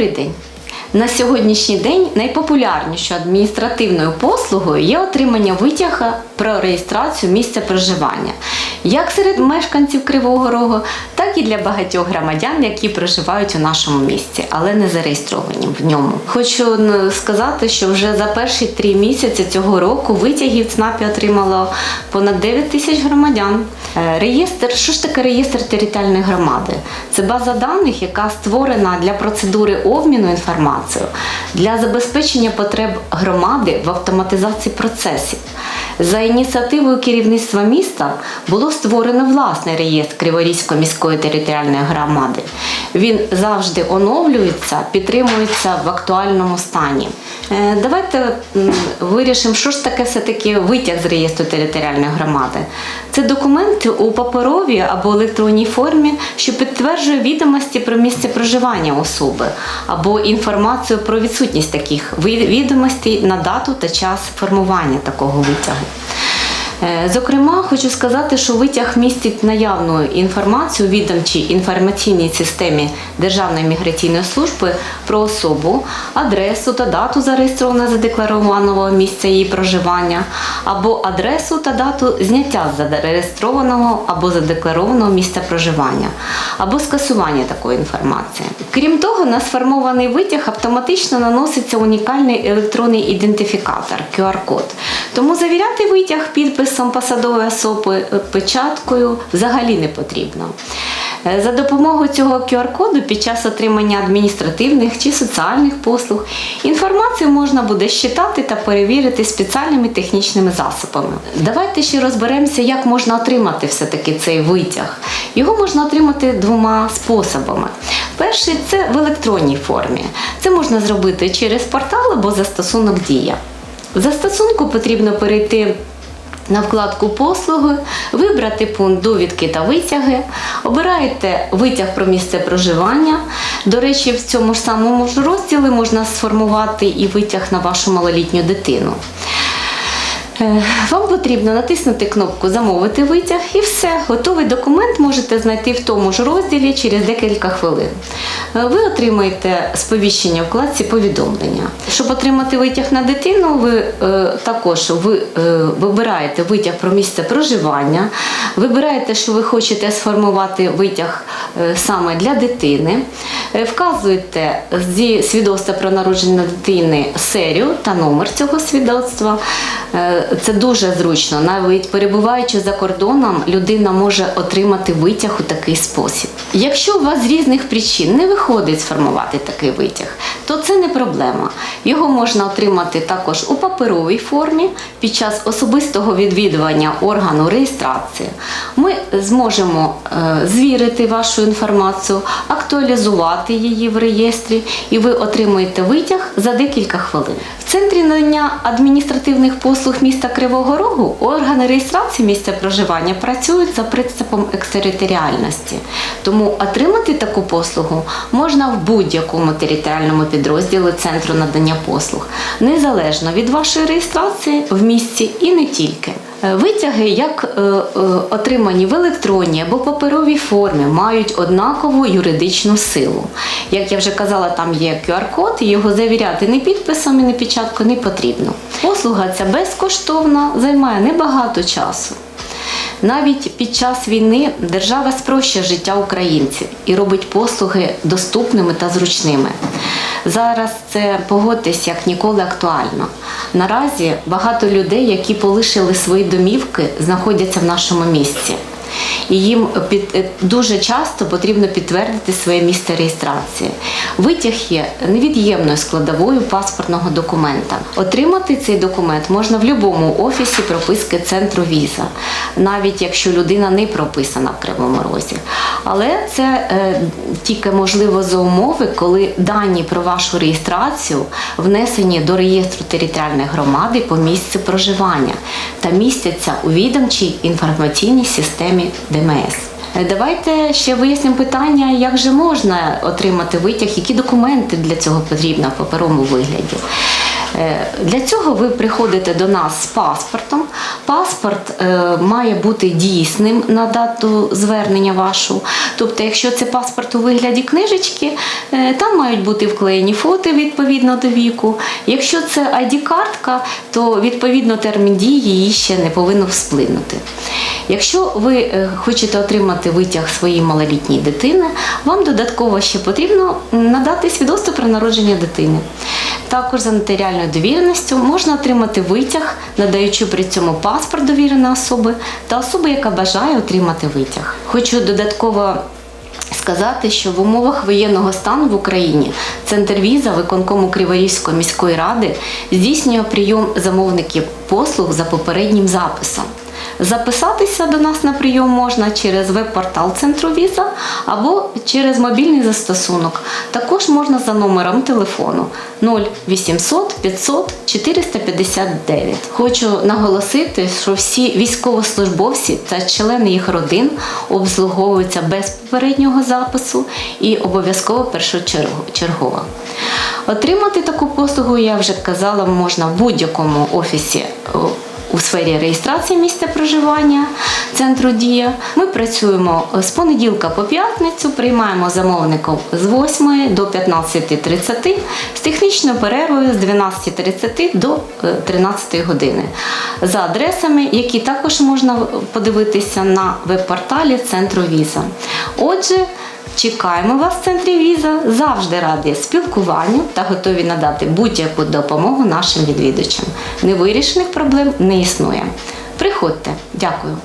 Добрий день. На сьогоднішній день найпопулярнішою адміністративною послугою є отримання витяга про реєстрацію місця проживання як серед мешканців Кривого Рогу, так і для багатьох громадян, які проживають у нашому місті, але не зареєстровані в ньому. Хочу сказати, що вже за перші три місяці цього року витягів ЦНАПі отримало понад 9 тисяч громадян. Е, Реєстр, що ж таке реєстр територіальної громади? Це база даних, яка створена для процедури обміну інформацією, для забезпечення потреб громади в автоматизації процесів. За ініціативою керівництва міста було створено власний реєстр Криворізької міської територіальної громади. Він завжди оновлюється, підтримується в актуальному стані. Е, Давайте вирішимо, що ж таке все-таки витяг з реєстру територіальної громади. Це документ у паперовій або електронній формі, що підтверджує відомості про місце проживання особи або інформацію про відсутність таких відомостей на дату та час формування такого витягу. Е, Зокрема, хочу сказати, що витяг містить наявну інформацію у відомчій інформаційній системі Державної міграційної служби про особу, адресу та дату зареєстрованого задекларованого місця її проживання, або адресу та дату зняття зареєстрованого або задекларованого місця проживання, або скасування такої інформації. Крім того, на сформований витяг автоматично наноситься унікальний електронний ідентифікатор QR-код. Тому завіряти витяг підписом посадової особи е, печаткою взагалі не потрібно. Е, За допомогою цього QR-коду під час отримання адміністративних чи соціальних послуг інформацію можна буде щитати та перевірити спеціальними технічними засобами. Давайте ще розберемося, як можна отримати все-таки цей витяг. Його можна отримати двома способами. Перший це в електронній формі. Це можна зробити через портал або застосунок Дія. Застосунку потрібно перейти на вкладку Послуги, вибрати пункт довідки та витяги, обираєте витяг про місце проживання. До речі, в цьому ж самому ж розділі можна сформувати і витяг на вашу малолітню дитину. Е, Вам потрібно натиснути кнопку Замовити витяг і все. Готовий документ можете знайти в тому ж розділі через декілька хвилин. Е, Ви отримаєте сповіщення вкладці повідомлення. Щоб отримати витяг на дитину, ви е, також ви, е, вибираєте витяг про місце проживання, вибираєте, що ви хочете сформувати витяг е, саме для дитини, е, вказуєте зі свідоцтва про народження дитини серію та номер цього свідоцтва. Е, Це дуже зручно. Навіть перебуваючи за кордоном, людина може отримати витяг у такий спосіб. Якщо у вас з різних причин не виходить сформувати такий витяг, то це не проблема. Його можна отримати також у паперовій формі під час особистого відвідування органу реєстрації. Ми зможемо е, звірити вашу інформацію, актуалізувати її в реєстрі, і ви отримуєте витяг за декілька хвилин. В центрі надання адміністративних послуг міста Кривого Рогу органи реєстрації місця проживання працюють за принципом екстериторіальності. Тому отримати таку послугу можна в будь-якому територіальному підрозділі центру надання послуг, незалежно від вашої реєстрації в місті і не тільки. Витяги, як е, е, отримані в електронній або паперовій формі, мають однакову юридичну силу. Як я вже казала, там є QR-код, і його завіряти ні підписом, і ні печаткою не потрібно. Послуга ця безкоштовна, займає небагато часу. Навіть під час війни держава спрощує життя українців і робить послуги доступними та зручними. Зараз це погодьтесь як ніколи актуально. Наразі багато людей, які полишили свої домівки, знаходяться в нашому місті. І їм під, е, дуже часто потрібно підтвердити своє місце реєстрації. Витяг є невід'ємною складовою паспортного документа. Отримати цей документ можна в будь-якому офісі прописки центру віза, навіть якщо людина не прописана в Кривому Розі. Але це е, тільки можливо за умови, коли дані про вашу реєстрацію внесені до реєстру територіальної громади по місцю проживання та містяться у відомчій інформаційній системі ДМС. Е, Давайте ще вияснимо питання, як же можна отримати витяг, які документи для цього потрібно в паперовому вигляді. Е, Для цього ви приходите до нас з паспортом. Паспорт е, має бути дійсним на дату звернення вашу. Тобто, якщо це паспорт у вигляді книжечки, е, там мають бути вклеєні фото відповідно до віку. Якщо це ID-картка, то відповідно термін дії її ще не повинно всплинути. Якщо ви е, хочете отримати витяг своєї малолітньої дитини, вам додатково ще потрібно надати свідоцтво про народження дитини. Також за нотаріальною довіреністю можна отримати витяг, надаючи при цьому паспорт довіреної особи та особи, яка бажає отримати витяг. Хочу додатково сказати, що в умовах воєнного стану в Україні центр віза виконкому Криворізької міської ради здійснює прийом замовників послуг за попереднім записом. Записатися до нас на прийом можна через веб-портал центру віза або через мобільний застосунок. Також можна за номером телефону 0800 500 459. Хочу наголосити, що всі військовослужбовці та члени їх родин обслуговуються без попереднього запису і обов'язково першочергово. Отримати таку послугу, я вже казала, можна в будь-якому офісі у сфері реєстрації місця проживання центру Дія. Ми працюємо з понеділка по п'ятницю, приймаємо замовників з 8 до 15.30, з технічною перервою з 12.30 до е, 13 години за адресами, які також можна подивитися на веб-порталі центру Віза. Отже, Чекаємо вас в центрі віза, завжди раді спілкуванню та готові надати будь-яку допомогу нашим відвідувачам. Невирішених проблем не існує. Приходьте, дякую.